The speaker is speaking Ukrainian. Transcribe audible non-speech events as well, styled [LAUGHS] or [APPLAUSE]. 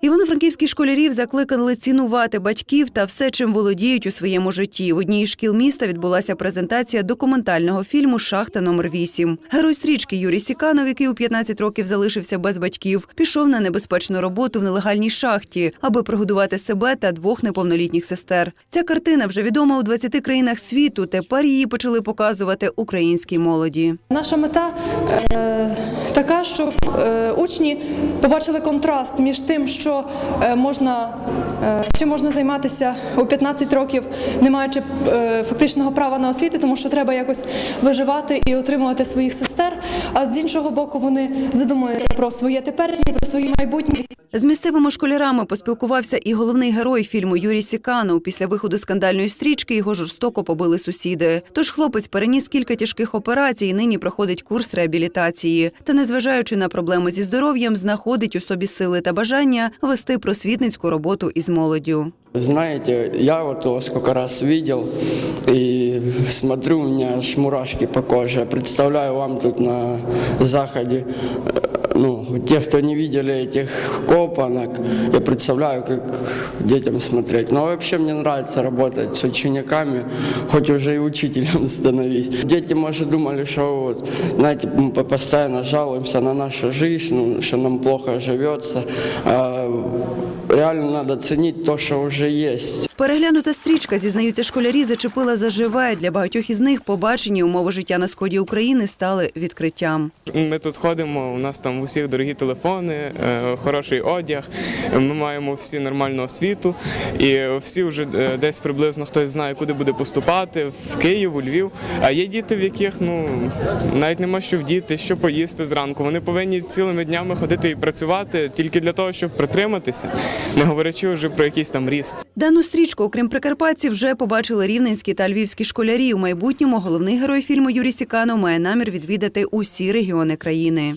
Івано-франківські школярів закликали цінувати батьків та все, чим володіють у своєму житті. В одній із шкіл міста відбулася презентація документального фільму Шахта номер 8 Герой стрічки Юрій Сіканов, який у 15 років залишився без батьків, пішов на небезпечну роботу в нелегальній шахті, аби прогодувати себе та двох неповнолітніх сестер. Ця картина вже відома у 20 країнах світу. Тепер її почали показувати українській молоді. Наша мета е, така, щоб е, учні побачили контраст між тим, що е, можна, е, чим можна займатися у 15 років, не маючи фактичного права на освіту, тому що треба якось виживати і отримувати своїх сестер. А з іншого боку, вони задумуються про своє теперішнє, про своє майбутнє. З місцевими школярами поспілкувався і головний герой фільму Юрій Сіканов. Після виходу скандальної стрічки його жорстоко побили сусіди. Тож хлопець переніс кілька тяжких операцій і нині проходить курс реабілітації. Та, незважаючи на проблеми зі здоров'ям, знаходить у собі сили та бажання вести просвітницьку роботу із молоддю. Знаете, я вот его сколько раз видел и смотрю, у меня аж мурашки по коже. Представляю вам тут на заходе, э, ну, тех, кто не видели этих копанок, я представляю, как детям смотреть. Но вообще мне нравится работать с учениками, хоть уже и учителем [LAUGHS] становись. Дети, может, думали, что вот, знаете, мы постоянно жалуемся на нашу жизнь, ну, что нам плохо живется. А реально надо ценить то, что уже есть. Переглянута стрічка, зізнаються школярі, зачепила заживе. Для багатьох із них побачені умови життя на сході України стали відкриттям. Ми тут ходимо, у нас там всіх дорогі телефони, е, хороший одяг. Ми маємо всі нормальну освіту, і всі вже е, десь приблизно хтось знає, куди буде поступати в Київ, у Львів. А є діти, в яких ну навіть нема що вдіти, що поїсти зранку. Вони повинні цілими днями ходити і працювати тільки для того, щоб притриматися, не говорячи вже про якийсь там ріст. Дану стрічку, окрім прикарпатців, вже побачили рівненські та львівські школярі. У майбутньому головний герой фільму Юрій Сіканов має намір відвідати усі регіони країни.